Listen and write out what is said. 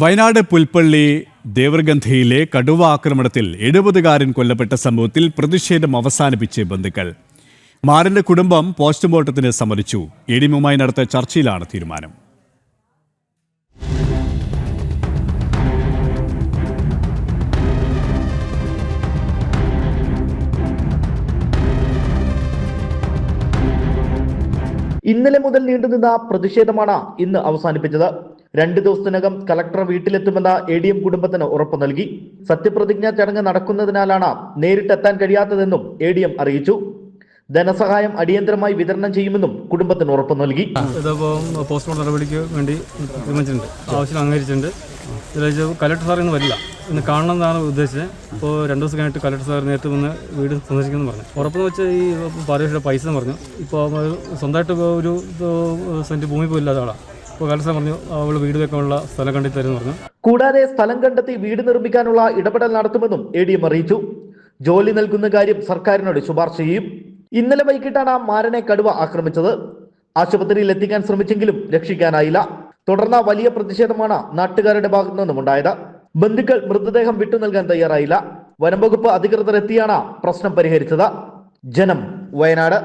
വയനാട് പുൽപ്പള്ളി ദേവർഗന്ധയിലെ കടുവ ആക്രമണത്തിൽ എഴുപതുകാരൻ കൊല്ലപ്പെട്ട സംഭവത്തിൽ പ്രതിഷേധം അവസാനിപ്പിച്ച് ബന്ധുക്കൾ. മാറിന്റെ കുടുംബം പോസ്റ്റ്മോർട്ടത്തിന് സമ്മതിച്ചു. എഡിമുമായി നടത്തിയ ചർച്ചയിലാണ് തീരുമാനം. ഇന്നലെ മുതൽ നീണ്ടുനിന്ന പ്രതിഷേധമാണ് ഇന്ന് അവസാനിപ്പിച്ചത്. രണ്ട് ദിവസത്തിനകം കലക്ടർ വീട്ടിലെത്തുമെന്ന എ ഡി എം കുടുംബത്തിന് ഉറപ്പു നൽകി. സത്യപ്രതിജ്ഞാ ചടങ്ങ് നടക്കുന്നതിനാലാണ് നേരിട്ടെത്താൻ കഴിയാത്തതെന്നും എ ഡി എം അറിയിച്ചു. ധനസഹായം അടിയന്തരമായി വിതരണം ചെയ്യുമെന്നും കുടുംബത്തിന് ഉറപ്പു നൽകി. പോസ്റ്റ്മോർട്ടം നടപടിക്ക് വേണ്ടി തീരുമാനിച്ചിട്ടുണ്ട് ആവശ്യം കലക്ടർ സാർ ഇന്ന് വരില്ല. ഇന്ന് കാണണം ഉദ്ദേശിച്ചത്. ഇപ്പോൾ രണ്ട് ദിവസം കഴിഞ്ഞിട്ട് കലക്ടർ സാർ നേരത്തെ വന്ന് വീട് സന്ദർശിക്കുമെന്ന് പറഞ്ഞു. ഉറപ്പെന്ന് വെച്ചാൽ ഈ പാരേഷിയുടെ പൈസ എന്ന് പറഞ്ഞു. ഇപ്പോൾ സ്വന്തമായിട്ട് ഒരു സെന്റ് ഭൂമി പോലും ഇല്ലാത്ത ആളാണ് അപ്പോൾ പറഞ്ഞു അവൾ വീട് വെക്കാനുള്ള സ്ഥലം കണ്ടെത്തി തരുമെന്ന് പറഞ്ഞു. കൂടാതെ സ്ഥലം കണ്ടെത്തി വീട് നിർമ്മിക്കാനുള്ള ഇടപെടൽ നടത്തുമെന്നും എ ഡി എം അറിയിച്ചു. ജോലി നൽകുന്ന കാര്യം സർക്കാരിനോട് ശുപാർശ ചെയ്യും. ഇന്നലെ വൈകിട്ടാണ് മാരനെ കടുവ ആക്രമിച്ചത്. ആശുപത്രിയിൽ എത്തിക്കാൻ ശ്രമിച്ചെങ്കിലും രക്ഷിക്കാനായില്ല. തുടർന്ന വലിയ പ്രതിഷേധമാണ് നാട്ടുകാരുടെ ഭാഗത്തു നിന്നും ഉണ്ടായത്. ബന്ധുക്കൾ മൃതദേഹം വിട്ടു നൽകാൻ തയ്യാറായില്ല. വനംവകുപ്പ് അധികൃതർ എത്തിയാണ് പ്രശ്നം പരിഹരിച്ചത്. ജനം വയനാട്.